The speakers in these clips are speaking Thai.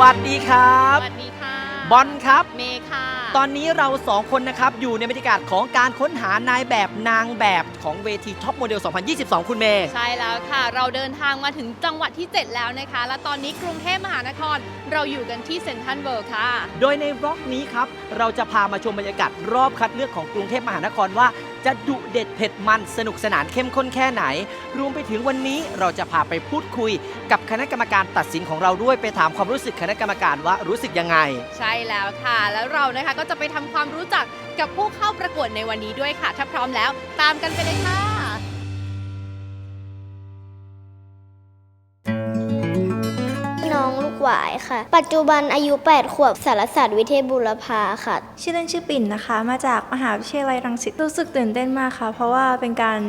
วัสดีครับ สวัสดีค่ะ บอลครับ เมย์ค่ะตอนนี้เราสองคนนะครับอยู่ในบรรยากาศของการค้นหานายแบบนางแบบของเวทีท็อปโมเดล 2022 คุณเมย์ ใช่แล้วค่ะ เราเดินทางมาถึงจังหวัดที่ 7 แล้วนะคะ และตอนนี้กรุงเทพมหานคร เราอยู่กันที่เซ็นทรัลเวิลด์ค่ะ โดยในบล็อกนี้ครับ เราจะพามาชมบรรยากาศรอบคัดเลือกของกรุงเทพมหานครว่าจะดุเด็ดเผ็ดมันสนุกสนานเข้มข้นแค่ไหน รวมไปถึงวันนี้เราจะพาไปพูดคุย กับคณะกรรมการตัดสินของเราด้วยไปถามความรู้สึกคณะกรรมการว่ารู้สึกยังไง ใช่แล้วค่ะ แล้วเรานะคะก็จะไปทำความรู้จักกับผู้เข้าประกวดในวันนี้ด้วยค่ะ ถ้าพร้อมแล้ว ตามกันไปเลยค่ะายค่ะ ปัจจุบันอายุ 8 ขวบสารศาสตร์วิเทศบุรพาค่ะ ชื่อเล่นชื่อปิ่นนะคะ มาจากมหาวิทยาลัยรังสิตรู้สึกตื่นเต้นมากค่ะ เพราะว่าเป็นการ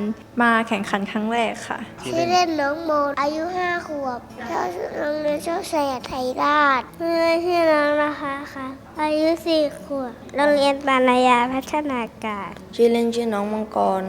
มาแข่งขันครั้งแรกค่ะ ชื่อเล่นน้องโมอายุ 5 ขวบชอบโรงเรียนโชคชัยไทยราชเพื่อนชื่อน้องนะคะค่ะ อายุ 4 ขวบโรงเรียนปานายาพัฒนาการ ชื่อเล่นชื่อน้องมังกร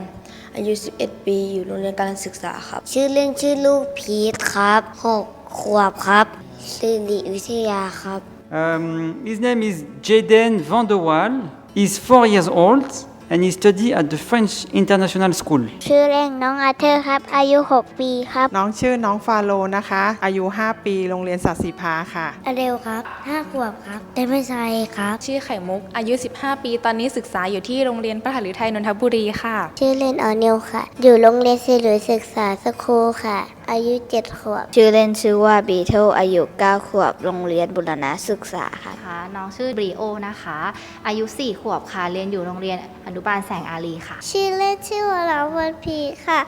อายุ 11 ปี อยู่โรงเรียนการศึกษาครับ ชื่อเล่นชื่อลูกพีทครับ 6 ขวบครับ สิริวิทยาครับ Um, his name is Jaden Van der Waal. He's four years old And he studies at the French International School. ชื่อเล่นน้องอาเธอร์ครับ อายุ 6 ปีครับ น้องชื่อน้องฟาโลนะคะ อายุ 5 ปีโรงเรียนสัตสีพาค่ะ อเดลครับ5ขวบครับเดไม่ใช่ครับ ชื่อไข่มุก อายุ 15 ปี ตอนนี้ศึกษาอยู่ที่โรงเรียนพระหฤทัยนนทบุรีค่ะ ชื่อเล่นออนิวค่ะ อยู่โรงเรียนสิริศึกษาสคูลค่ะ อายุ 7 ขวบ ชื่อเล่นชื่อว่าบีเทลอายุ 9 ขวบ โรงเรียนบุรณะศึกษาค่ะค่ะน้องชื่อบรีโอนะคะ อายุ 4 ขวบค่ะ เรียนอยู่โรงเรียนอนุบาลแสงอารีค่ะ ชื่อเล่นชื่อวราวันพีค่ะ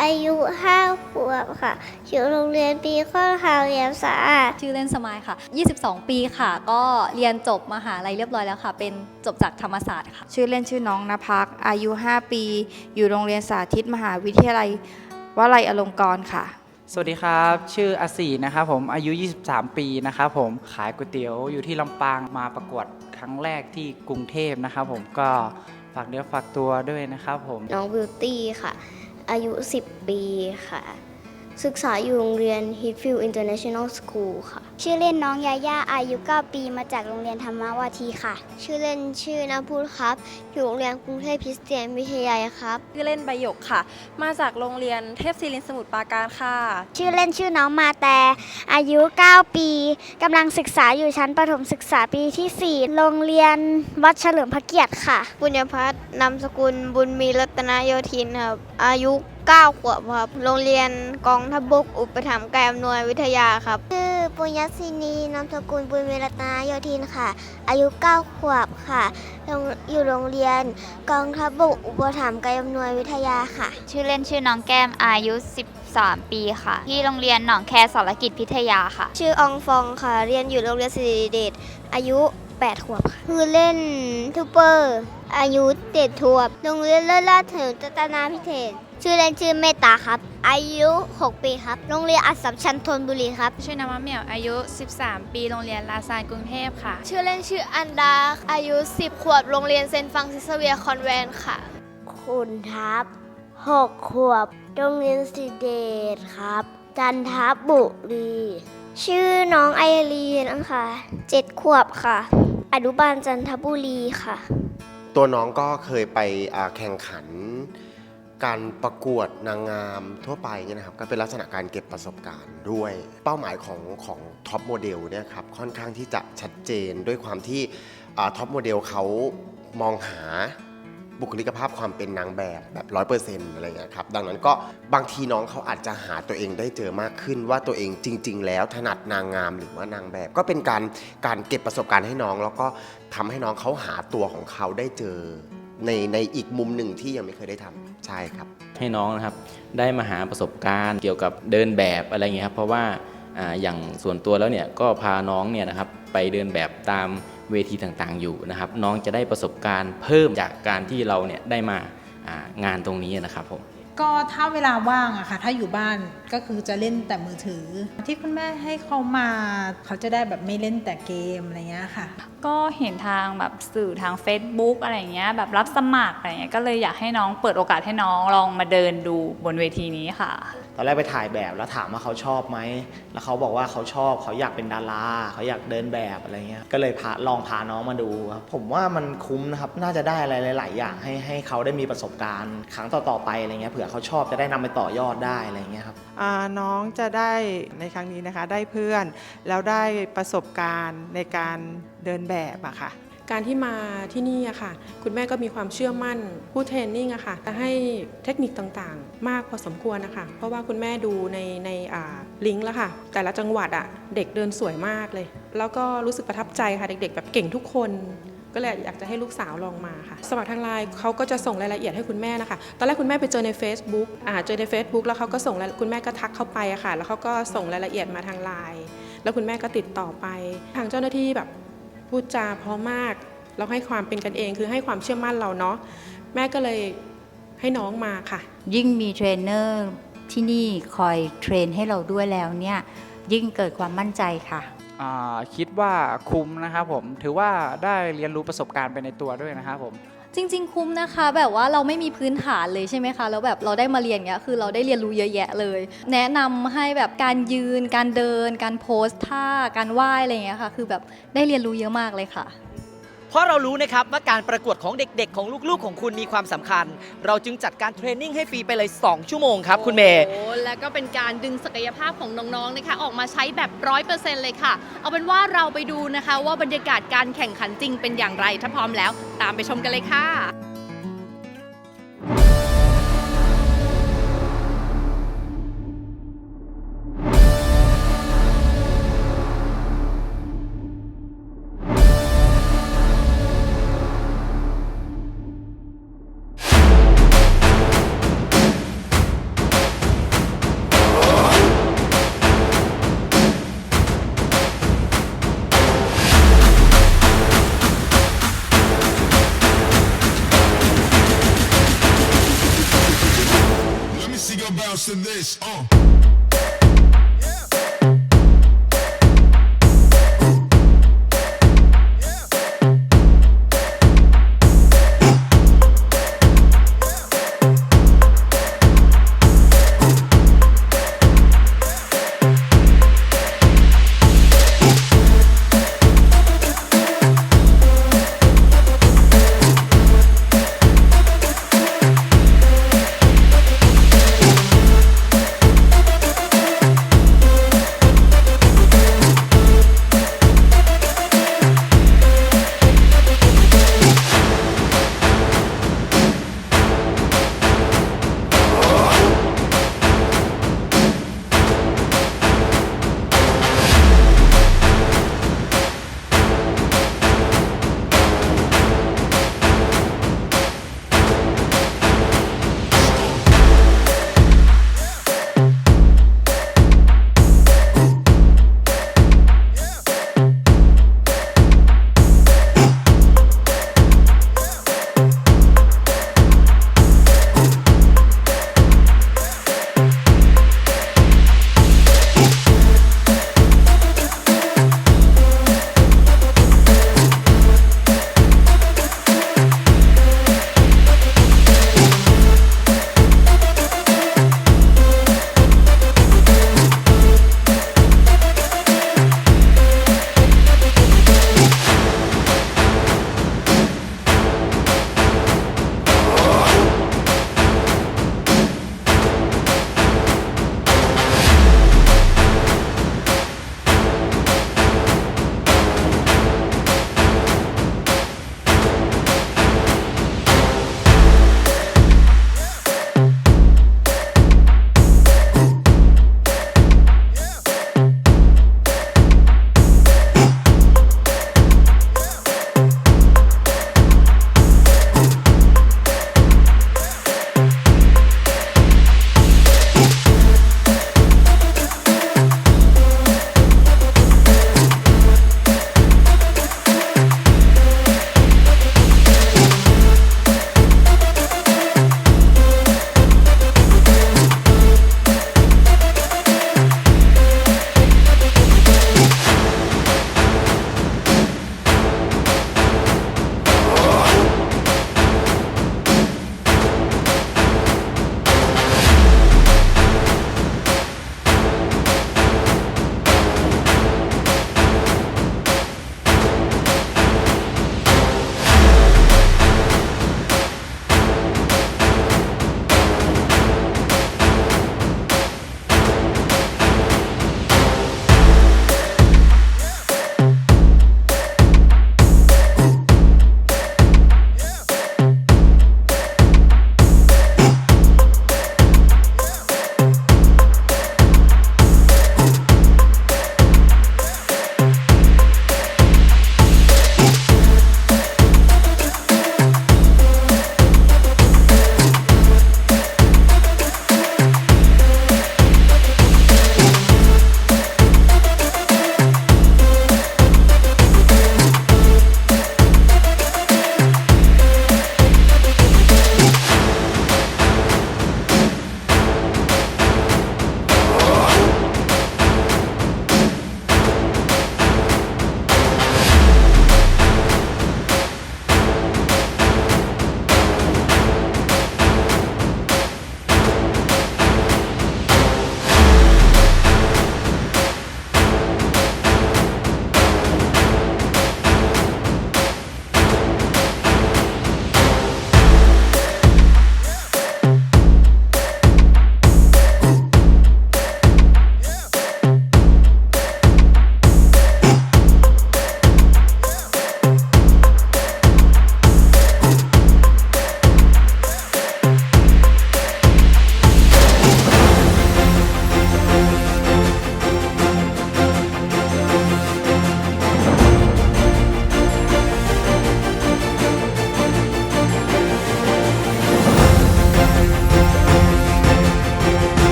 อายุ5ขวบค่ะ อยู่โรงเรียนปีข้อทาวเรียมสะอาด ชื่อเล่นสมายค่ะ 22 ปีค่ะ ก็เรียนจบมหาลัยเรียบร้อยแล้วค่ะ เป็นจบจากธรรมศาสตร์ค่ะ ชื่อเล่นชื่อน้องนภักอายุ 5 ปี อยู่โรงเรียนสาธิตมหาวิทยาลัยวลัยอลงกรณ์ค่ะ สวัสดีครับ ชื่ออาศีนะครับผมอายุ 23 ปีนะครับผมขายก๋วยเตี๋ยวอยู่ที่ลำปางมาประกวดครั้งแรกที่กรุงเทพนะครับผมก็ ฝากเนื้อฝากตัวด้วยนะครับผม น้องบิวตี้ค่ะ อายุ 10 ปีค่ะ ศึกษาอยู่โรงเรียน Heathfield International School ค่ะ ชื่อเล่นน้องยาย่าอายุ 9 ปีมาจากโรงเรียนธรรมวาทีค่ะ ชื่อเล่นชื่อนาพูดครับ อยู่โรงเรียนกรุงเทพคริสเตียนวิทยาครับ ชื่อเล่นใบหยกค่ะ มาจากโรงเรียนเทพศิรินทร์สมุทรปราการค่ะ ชื่อเล่นชื่อน้องมาแต่อายุ 9 ปีกำลังศึกษาอยู่ชั้นประถมศึกษาปีที่ 4 โรงเรียนวัดเฉลิมพระเกียรติค่ะ ปุญญพัฒน์นามสกุลบุญมีรัตนโยธินครับอายุ 9 ขวบครับ โรงเรียนกองทัพบกอุปถัมภ์กายอำนวยวิทยาครับ ชื่อปุญญศินีนามสกุลบุญมีรัตนโยธินค่ะ อายุ 9 ขวบค่ะโรงอยู่โรงเรียนกองทัพบกอุปถัมภ์กายอำนวยวิทยาค่ะ ชื่อเล่นชื่อน้องแก้มอายุ 13 ปีค่ะ ที่โรงเรียนหนองแคสารกิจพิทยาค่ะ ชื่ออองฟองค่ะ เรียนอยู่โรงเรียนสิริเดชอายุ8ขวบค่ะคือเล่นทูเปอร์ อายุ7ขวบ โรงเรียนเลิศราชเถิดรัตนาพิเศษ ชื่อเล่นชื่อเมตตาครับ อายุ 6 ปีครับ โรงเรียนอัสสัมชัญธนบุรีครับ ชื่อน้ำมะเหมี่ยวอายุ 13 ปีโรงเรียนลาซานกรุงเทพค่ะ ชื่อเล่นชื่ออันดา อายุ 10 ขวบ โรงเรียนเซนต์ฟรังซิสเวียคอนแวนค่ะ คุณทับ 6 ขวบ โรงเรียนสิเดชครับ จันทบุรี ชื่อน้องไอรีนนะคะ7ขวบค่ะ อนุบาลจันทบุรีค่ะ ตัวน้องก็เคยไปอ่าแข่งขัน การประกวดนางงามทั่วไปเนี่ยนะครับก็เป็นลักษณะการเก็บประสบการณ์ด้วย เป้าหมายของของท็อปโมเดลเนี่ยครับค่อนข้างที่จะชัดเจนด้วยความที่ท็อปโมเดลเขามองหาบุคลิกภาพความเป็นนางแบบแบบร้อยเปอร์เซ็นต์อะไรอย่างเงี้ยครับดังนั้นก็บางทีน้องเขาอาจจะหาตัวเองได้เจอมากขึ้นว่าตัวเองจริง ๆ แล้วถนัดนางงามหรือว่านางแบบ ก็เป็นการการเก็บประสบการณ์ให้น้อง แล้วก็ทำให้น้องเขาหาตัวของเขาได้เจอ ในในอีกมุมหนึ่งที่ยังไม่เคยได้ทำใช่ครับ ให้น้องนะครับได้มาหาประสบการณ์เกี่ยวกับเดินแบบอะไรเงี้ยครับเพราะว่าอ่าอย่างส่วนตัวแล้วเนี่ยก็พาน้องเนี่ยนะครับไปเดินแบบตามเวทีต่างๆอยู่นะครับ น้องจะได้ประสบการณ์เพิ่มจากการที่เราเนี่ยได้มาอ่างานตรงนี้นะครับผม ก็ถ้าเวลาว่างอะค่ะ ถ้าอยู่บ้านก็คือจะเล่นแต่มือถือ ที่คุณแม่ให้เขามาเขาจะได้แบบไม่เล่นแต่เกมอะไรเงี้ยค่ะ ก็เห็นทางแบบสื่อทาง Facebook อะไรเงี้ยแบบรับสมัครอะไรเงี้ยก็เลยอยากให้น้องเปิดโอกาสให้น้องลองมาเดินดูบนเวทีนี้ค่ะตอนแรกไปถ่ายแบบแล้วถามว่าเขาชอบไหม แล้วเขาบอกว่าเขาชอบเขาอยากเป็นดาราเขาอยากเดินแบบอะไรเงี้ย ก็เลยพาลองพาน้องมาดูครับผมว่ามันคุ้มนะครับ น่าจะได้อะไรหลาย ๆ อย่างให้ให้เขาได้มีประสบการณ์ครั้งต่อ ๆ ไปอะไรเงี้ย เผื่อเขาชอบจะได้นำไปต่อยอดได้อะไรเงี้ยครับน้องจะได้ในครั้งนี้นะคะได้เพื่อนแล้วได้ประสบการณ์ในการเดินแบบอะค่ะ การที่มาที่นี่อะค่ะ คุณแม่ก็มีความเชื่อมั่นผู้เทรนนิ่งอะค่ะจะให้เทคนิคต่างๆ มากพอสมควรนะคะ เพราะว่าคุณแม่ดูในในอ่าลิงก์แล้วค่ะ แต่ละจังหวัดอะเด็กเดินสวยมากเลย แล้วก็รู้สึกประทับใจค่ะ เด็กๆ แบบเก่งทุกคนก็เลยอยากจะให้ลูกสาวลองมาค่ะ สมัครทางไลน์เขาก็จะส่งรายละเอียดให้คุณแม่นะคะ ตอนแรกคุณแม่ไปเจอใน Facebook อ่าเจอใน Facebook แล้วเขาก็ส่งคุณแม่ก็ทักเข้าไปอะค่ะ แล้วเขาก็ส่งรายละเอียดมาทางไลน์แล้วคุณแม่ก็ติดต่อไป ทางเจ้าหน้าที่แบบ พูดจาเพราะมากแล้วให้ความเป็นกันเองคือให้ความเชื่อมั่นเราเนาะแม่ก็เลยให้น้องมาค่ะ ยิ่งมีเทรนเนอร์ที่นี่คอยเทรนให้เราด้วยแล้วเนี่ยยิ่งเกิดความมั่นใจค่ะ อ่าคิดว่าคุ้มนะครับผมถือว่าได้เรียนรู้ประสบการณ์ไปในตัวด้วยนะครับผม จริง ๆ คุ้มนะคะ แบบว่าเราไม่มีพื้นฐานเลยใช่ไหมคะแล้วแบบเราได้มาเรียนเนี้ยคือเราได้เรียนรู้เยอะแยะเลย แนะนำให้แบบการยืน การเดิน การโพสท่าการไหว้อะไรเงี้ยค่ะ คือแบบได้เรียนรู้เยอะมากเลยค่ะ เพราะเรารู้นะครับว่าการประกวดของเด็กๆ ของลูกๆของคุณมีความสำคัญ เราจึงจัดการเทรนนิ่งให้ฟรีไปเลย 2 ชั่วโมงครับคุณเมย์ โอ้แล้วก็เป็นการดึงศักยภาพของน้องๆนะคะ ออกมาใช้แบบร้อยเปอร์เซ็นต์เลยค่ะ เอาเป็นว่าเราไปดูนะคะ ว่าบรรยากาศการแข่งขันจริงเป็นอย่างไร ถ้าพร้อมแล้ว ตามไปชมกันเลยค่ะ you're bouncing this, uh.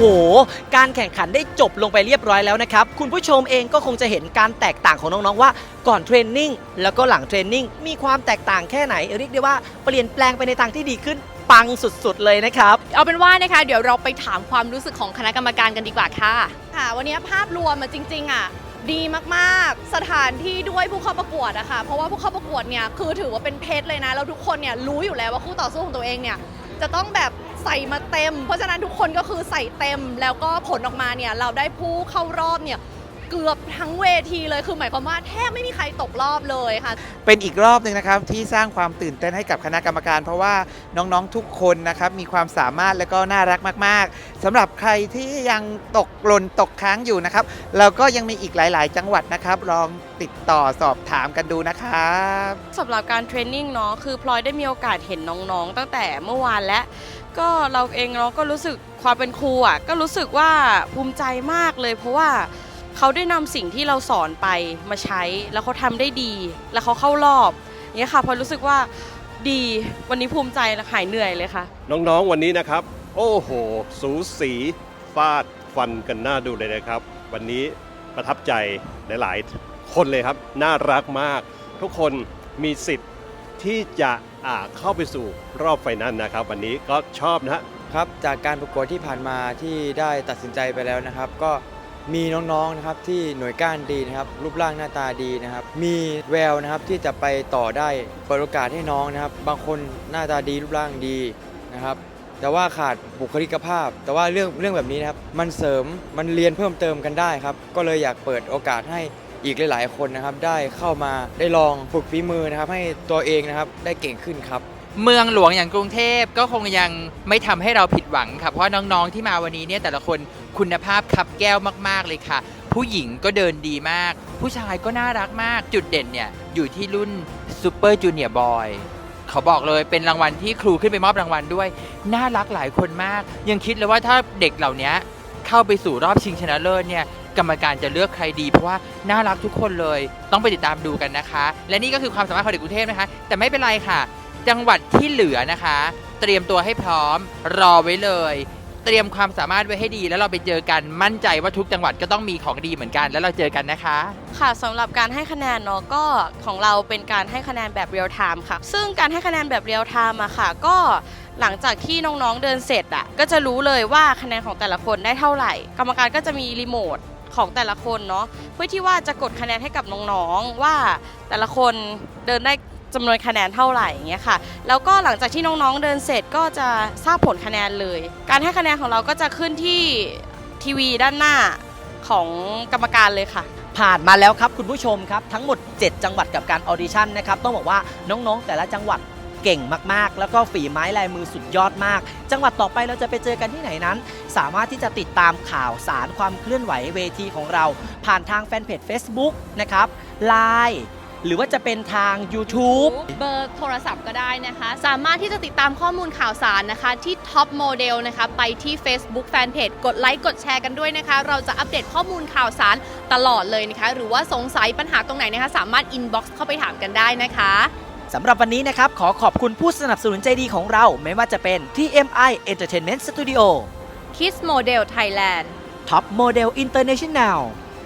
ห การแข่งขันได้จบลงไปเรียบร้อยแล้วนะครับ คุณผู้ชมเองก็คงจะเห็นการแตกต่างของน้องๆว่าก่อนเทรนนิ่งแล้วก็หลังเทรนนิ่งมีความแตกต่างแค่ไหน เรียกได้ว่าเปลี่ยนแปลงไปในทางที่ดีขึ้นปังสุดๆเลยนะครับ เอาเป็นว่านะคะ เดี๋ยวเราไปถามความรู้สึกของคณะกรรมการกันดีกว่าค่ะ ค่ะ วันนี้ภาพรวมมาจริง ๆ อะ ดีมากๆ สถานที่ด้วยผู้เข้าประกวดอะค่ะ เพราะว่าผู้เข้าประกวดเนี่ยคือถือว่าเป็นเพชรเลยนะ แล้วทุกคนเนี่ยรู้อยู่แล้วว่าคู่ต่อสู้ของตัวเองเนี่ยจะต้องแบบ ใส่มาเต็ม เพราะฉะนั้นทุกคนก็คือใส่เต็ม แล้วก็ผลออกมาเนี่ยเราได้ผู้เข้ารอบเนี่ยเกือบทั้งเวทีเลยคือหมายความว่าแทบไม่มีใครตกรอบเลยค่ะ เป็นอีกรอบหนึ่งนะครับที่สร้างความตื่นเต้นให้กับคณะกรรมการ เพราะว่าน้องๆทุกคนนะครับมีความสามารถและก็น่ารักมาก ๆสำหรับใครที่ยังตกหล่นตกค้างอยู่นะครับ เราก็ยังมีอีกหลาย ๆ จังหวัดนะครับ ลองติดต่อสอบถามกันดูนะครับสำหรับการเทรนนิ่งเนาะคือพลอยได้มีโอกาสเห็นน้องๆ ตั้งแต่เมื่อวานและ ก็เราเองเนาก็รู้สึกความเป็นครูอะก็รู้สึกว่าภูมิใจมากเลย เพราะว่าเขาได้นำสิ่งที่เราสอนไปมาใช้ แล้วเขาทำได้ดี แล้วเขาเข้ารอบอย่างเงี้ยค่ะพอรู้สึกว่าดีวันนี้ภูมิใจและหายเหนื่อยเลยค่ะ น้องๆ วันนี้นะครับ โอ้โห สูสีฟาดฟันกันหน้าดูเลยนะครับ วันนี้ประทับใจหลายๆ คนเลยครับ น่ารักมาก ทุกคนมีสิทธิ์ที่จะอ่าเข้าไปสู่ รอบไฟนอลนนะครับ วันนี้ก็ชอบนะฮะครับจากการประกวดที่ผ่านมาที่ได้ตัดสินใจไปแล้วนะครับ ก็มีน้องๆนะครับที่หน่วยก้านดีนะครับ รูปร่างหน้าตาดีนะครับ มีแววนะครับที่จะไปต่อได้เปิดโอกาสให้น้องนะครับ บางคนหน้าตาดีรูปร่างดีนะครับ แต่ว่าขาดบุคลิกภาพ แต่ว่าเรื่องเรื่องแบบนี้นะครับ มันเสริมมันเรียนเพิ่มเติมกันได้ครับ ก็เลยอยากเปิดโอกาสให้อีกหลาย ๆ คนนะครับ ได้เข้ามาได้ลองฝึกฝีมือนะครับ ให้ตัวเองนะครับได้เก่งขึ้นครับ เมืองหลวงอย่างกรุงเทพก็คงยังไม่ทำให้เราผิดหวังค่ะเพราะน้องๆที่มาวันนี้เนี่ยแต่ละคนคุณภาพคับแก้วมากๆเลยค่ะ ผู้หญิงก็เดินดีมาก ผู้ชายก็น่ารักมากจุดเด่นเนี่ยอยู่ที่รุ่นซูเปอร์จูเนียร์บอยเขาบอกเลยเป็นรางวัลที่ครูขึ้นไปมอบรางวัลด้วย น่ารักหลายคนมาก ยังคิดเลยว่าถ้าเด็กเหล่านี้เข้าไปสู่รอบชิงชนะเลิศเนี่ยกรรมการจะเลือกใครดี เพราะว่าน่ารักทุกคนเลย ต้องไปติดตามดูกันนะคะ และนี่ก็คือความสามารถของเด็กกรุงเทพนะคะ แต่ไม่เป็นไรค่ะ จังหวัดที่เหลือนะคะ เตรียมตัวให้พร้อมรอไว้เลย เตรียมความสามารถไว้ให้ดี แล้วเราไปเจอกันมั่นใจว่าทุกจังหวัดก็ต้องมีของดีเหมือนกัน แล้วเราเจอกันนะคะ ค่ะสำหรับการให้คะแนนเนาะก็ของเราเป็นการให้คะแนนแบบเรียลไทม์ค่ะ ซึ่งการให้คะแนนแบบเรียลไทม์อะค่ะ ก็หลังจากที่น้องๆเดินเสร็จอะก็จะรู้เลยว่าคะแนนของแต่ละคนได้เท่าไหร่ กรรมการก็จะมีรีโมทของแต่ละคนเนาะเพื่อที่ว่าจะกดคะแนนให้กับน้องๆว่าแต่ละคนเดินได้ จำนวนคะแนนเท่าไหร่อย่างเงี้ยค่ะ แล้วก็หลังจากที่น้องๆเดินเสร็จก็จะทราบผลคะแนนเลย การให้คะแนนของเราก็จะขึ้นที่ทีวีด้านหน้าของกรรมการเลยค่ะ ผ่านมาแล้วครับคุณผู้ชมครับทั้งหมด 7 จังหวัดกับการออดิชั่นนะครับต้องบอกว่าน้องๆ แต่ละจังหวัดเก่งมากๆ แล้วก็ฝีไม้ลายมือสุดยอดมาก จังหวัดต่อไปเราจะไปเจอกันที่ไหนนั้น สามารถที่จะติดตามข่าวสารความเคลื่อนไหวเวทีของเรา ผ่านทางแฟนเพจ Facebook นะครับ Line หรือว่าจะเป็นทาง YouTube เบอร์โทรศัพท์ก็ได้นะคะ สามารถที่จะติดตามข้อมูลข่าวสารนะคะ ที่ Top Model นะคะไปที่ Facebook Fanpage กดไลค์กดแชร์กันด้วยนะคะ เราจะอัปเดตข้อมูลข่าวสารตลอดเลยนะคะ หรือว่าสงสัยปัญหาตรงไหนนะคะ สามารถ inbox เข้าไปถามกันได้นะคะสำหรับวันนี้นะครับ ขอขอบคุณผู้สนับสนุนใจดีของเรา ไม่ว่าจะเป็น TMI Entertainment Studio Kiss Model Thailand Top Model International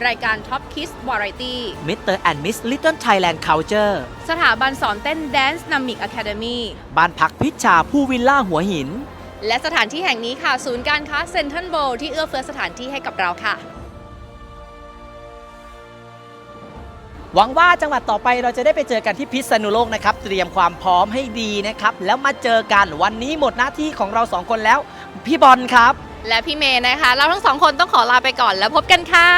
รายการ Top Kiss Variety Mr. and Miss Little Thailand Culture สถาบันสอนเต้น Dance Namic Academy บ้านพักพิชชาผู้วิลล่าหัวหิน และสถานที่แห่งนี้ค่ะ ศูนย์การค้าเซ็นทรัลโบที่เอื้อเฟื้อสถานที่ให้กับเราค่ะ หวังว่าจังหวัดต่อไปเราจะได้ไปเจอกันที่พิษณุโลกนะครับ เตรียมความพร้อมให้ดีนะครับ แล้วมาเจอกันวันนี้หมดหน้าที่ของเราสองคนแล้ว พี่บอลครับ และพี่เมย์นะคะ เราทั้งสองคนต้องขอลาไปก่อนแล้วพบกันค่ะ